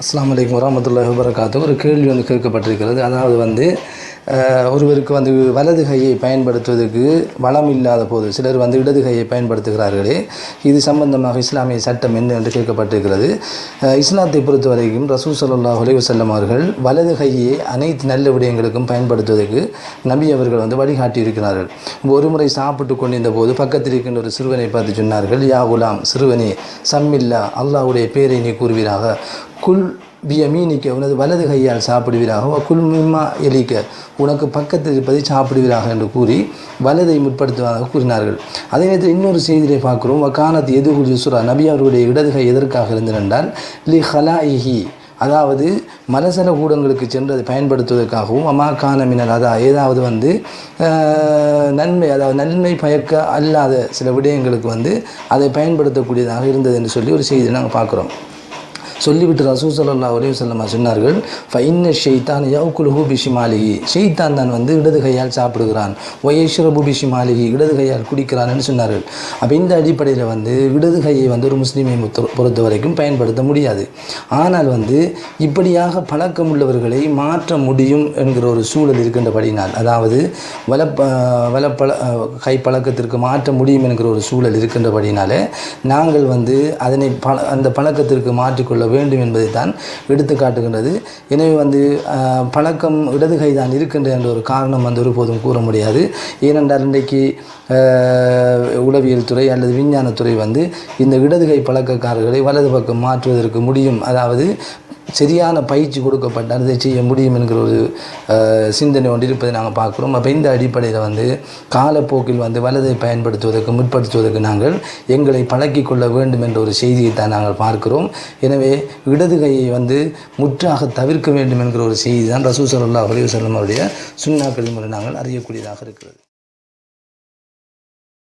அஸ்லாம் வலைக்கம் வரமத்துல்லாஹ் வரகாத்து ஒரு கேள்வி வந்து கேட்கப்பட்டிருக்கிறது. அதாவது வந்து ஒருவருக்கு வந்து வலது கையை பயன்படுத்துவதற்கு வளம் இல்லாத போது சிலர் வந்து இடது கையை பயன்படுத்துகிறார்களே. இது சம்பந்தமாக இஸ்லாமிய சட்டம் என்ன என்று கேட்கப்பட்டிருக்கிறது. இஸ்லாத்தை பொறுத்த வரைக்கும் ரசூல் ஸல்லல்லாஹு அவர்கள் வலது கையை அனைத்து நல்ல விடயங்களுக்கும் பயன்படுத்துவதற்கு நபி அவர்கள் வந்து வழிகாட்டி இருக்கிறார்கள் ஒரு முறை சாப்பிட்டு கொண்டிருந்த போது பக்கத்தில் இருக்கின்ற ஒரு சிறுவனை பார்த்து சொன்னார்கள் யா குலாம் சிறுவனே சம்மில்லா அல்லாஹ்வுடைய பேரை நீ கூறுவீராக. குல் பியமீனிக்க உனது வலது கையால் சாப்பிடுவீராக குல்மிமா எலிக்க உனக்கு பக்கத்தில் இருப்பதை சாப்பிடுவீராக என்று கூறி வலதை முற்படுத்துவதாக கூறினார்கள். அதே நேரத்தில் இன்னொரு செய்தியை பார்க்கிறோம். வக்கானத் எதுகுல் யுசுரா நபி அவர்களுடைய இடது கை எதற்காக இருந்ததென்றால் லி ஹலாஇஹி அதாவது மலசல கூடங்களுக்கு சென்று அதை பயன்படுத்துவதற்காகவும் அமா கானமினல் அதா ஏதாவது வந்து நன்மை அதாவது நன்மை பயக்க அல்லாத சில விடயங்களுக்கு வந்து அதை பயன்படுத்தக்கூடியதாக இருந்தது என்று சொல்லி ஒரு செய்தியை நாங்கள் பார்க்குறோம். சொல்லிவிட்டு ரசூ சல்லா ஒரே சொல்லமா சொன்னார்கள் ஃபைன்ன ஷெய்தான் யவுக்குலுஹு பிஷிமாலிகி ஷெய்தான் தான் வந்து இடது கையால் சாப்பிடுகிறான். ஒயேஸ்வரபு பிஷிமாலிகி இடது கையால் குடிக்கிறான்னு சொன்னார்கள். அப்போ இந்த அடிப்படையில் வந்து இடது கையை வந்து ஒரு முஸ்லீமை முத்த- பொறுத்த வரைக்கும் பயன்படுத்த முடியாது. ஆனால் வந்து இப்படியாக பழக்கம் உள்ளவர்களை மாற்ற முடியும் என்கிற ஒரு சூழல் இருக்கின்றபடினால் அதாவது வலப்ப வலப்பழ கை பழக்கத்திற்கு மாற்ற முடியும் என்கிற ஒரு சூழல் இருக்கின்றபடினாலே நாங்கள் வந்து அதனை பழ அந்த பழக்கத்திற்கு மாற்றிக்கொள்ள வேண்டும் என்பதை தான் எடுத்து காட்டுகின்றது. எனவே வந்து பழக்கம் இடது கைதான் இருக்கின்ற என்ற ஒரு காரணம் வந்து ஒருபோதும் கூற முடியாது. ஏனென்றால் இன்றைக்கு உளவியல் துறை அல்லது விஞ்ஞானத்துறை வந்து இந்த இடதுகை பழக்கக்காரர்களை வலது பக்கம் மாற்றுவதற்கு முடியும். அதாவது சரியான பயிற்சி கொடுக்கப்பட்டால் இதை செய்ய முடியும் என்கிற ஒரு சிந்தனை ஒன்று இருப்பதை நாங்கள் பார்க்குறோம். அப்போ இந்த அடிப்படையில் வந்து காலப்போக்கில் வந்து வலதை பயன்படுத்துவதற்கு முற்படுத்துவதற்கு நாங்கள் எங்களை பழக்கி கொள்ள வேண்டும் என்ற ஒரு செய்தியை தான் நாங்கள் பார்க்கிறோம். எனவே இடது கையை வந்து முற்றாக தவிர்க்க வேண்டும் என்கிற ஒரு செய்தி தான் ரசூ சல்லா அலைஹி அவருடைய சுன்னா மூலம் நாங்கள் அறியக்கூடியதாக இருக்கிறது.